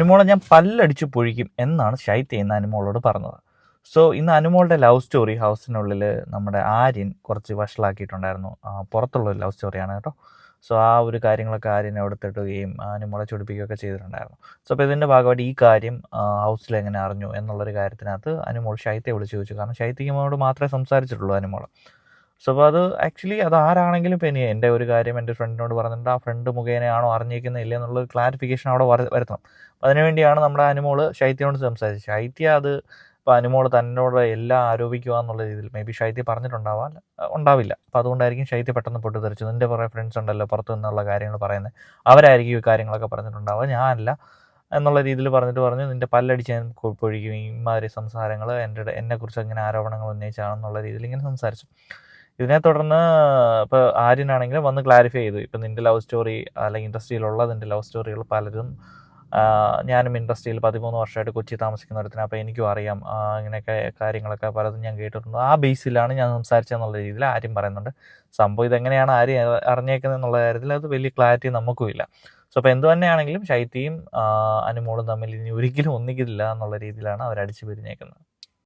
അനുമോളെ ഞാൻ പല്ലടിച്ചു പൊഴിക്കും എന്നാണ് ഷൈത്ത് എന്ന് അനുമോളോട് പറഞ്ഞത്. സോ ഇന്ന് അനുമോളുടെ ലവ് സ്റ്റോറി ഹൗസിനുള്ളിൽ നമ്മുടെ ആര്യൻ കുറച്ച് വഷളാക്കിയിട്ടുണ്ടായിരുന്നു. പുറത്തുള്ള ഒരു ലവ് സ്റ്റോറിയാണ് കേട്ടോ. സോ ആ ഒരു കാര്യങ്ങളൊക്കെ ആര്യൻ എടുത്തിട്ടുകയും അനുമോളെ ചൊടിപ്പിക്കുകയൊക്കെ ചെയ്തിട്ടുണ്ടായിരുന്നു. സോ അപ്പോൾ ഇതിന്റെ ഭാഗമായിട്ട് ഈ കാര്യം ഹൗസിൽ എങ്ങനെ അറിഞ്ഞു എന്നുള്ളൊരു കാര്യത്തിനകത്ത് അനുമോൾ ഷൈത്തെ വിളിച്ചു ചോദിച്ചു. കാരണം ഷൈത്തിക്കുമോട് മാത്രമേ സംസാരിച്ചിട്ടുള്ളൂ അനുമോൾ സോ അപ്പോൾ അത് ആക്ച്വലി അത് ആരാണെങ്കിലും ഇപ്പം ഇനി എന്റെ ഒരു കാര്യം എന്റെ ഫ്രണ്ടിനോട് പറഞ്ഞിട്ടുണ്ട് ആ ഫ്രണ്ട് മുഖേനയാണോ അറിഞ്ഞിരിക്കുന്നത് ഇല്ല എന്നുള്ള ക്ലാരിഫിക്കേഷൻ അവിടെ വര- വരുത്തണം. അതിനുവേണ്ടിയാണ് നമ്മുടെ അനുമോൾ ശൈത്യോട് സംസാരിച്ചത്. ശൈത്യ അത് ഇപ്പോൾ അനുമോൾ തന്നോട് എല്ലാം ആരോപിക്കുക എന്നുള്ള രീതിയിൽ മേ ബി ശൈത്യ പറഞ്ഞിട്ടുണ്ടാവാൻ ഉണ്ടാവില്ല. അപ്പോൾ അതുകൊണ്ടായിരിക്കും ശൈത്യ പെട്ടെന്ന് പൊട്ടിത്തെറിച്ചു നിന്റെ കുറേ ഫ്രണ്ട്സ് ഉണ്ടല്ലോ പുറത്തു നിന്നുള്ള കാര്യങ്ങൾ പറയുന്നത്. അവരായിരിക്കും ഈ കാര്യങ്ങളൊക്കെ പറഞ്ഞിട്ടുണ്ടാവുക. ഞാനല്ല എന്നുള്ള രീതിയിൽ പറഞ്ഞിട്ട് പറഞ്ഞു നിന്റെ പല്ലടിച്ച് ഞാൻ പൊഴിക്കും. ഇമാതിരി സംസാരങ്ങൾ എന്റെ എന്നെക്കുറിച്ച് അങ്ങനെ ആരോപണങ്ങൾ ഉന്നയിച്ചാണെന്നുള്ള രീതിയിൽ ഇങ്ങനെ സംസാരിച്ചു. ഇതിനെ തുടർന്ന് ഇപ്പോൾ ആര്യനാണെങ്കിലും വന്ന് ക്ലാരിഫൈ ചെയ്തു. ഇപ്പം നിന്റെ ലവ് സ്റ്റോറി അല്ലെങ്കിൽ ഇൻഡസ്ട്രിയിലുള്ള നിന്റെ ലവ് സ്റ്റോറികൾ പലരും ഞാനും ഇൻഡസ്ട്രിയിൽ പതിമൂന്ന് വർഷമായിട്ട് കൊച്ചി താമസിക്കുന്ന ഒരുത്തിന്. അപ്പോൾ എനിക്കും അറിയാം ഇങ്ങനെയൊക്കെ കാര്യങ്ങളൊക്കെ പലതും ഞാൻ കേട്ടിട്ടുണ്ട്. ആ ബേസിലാണ് ഞാൻ സംസാരിച്ചതെന്നുള്ള രീതിയിൽ ആര്യം പറയുന്നുണ്ട്. സംഭവം ഇതെങ്ങനെയാണ് ആര്യം അറിഞ്ഞേക്കുന്നത് എന്നുള്ള കാര്യത്തിൽ അത് വലിയ ക്ലാരിറ്റി നമുക്കും ഇല്ല. സോ അപ്പോൾ എന്ത് തന്നെയാണെങ്കിലും ശൈത്യയും അനുമോളും തമ്മിൽ ഇനി ഒരിക്കലും ഒന്നിക്കില്ല എന്നുള്ള രീതിയിലാണ് അവർ അടിച്ചു പിരിഞ്ഞേക്കുന്നത്.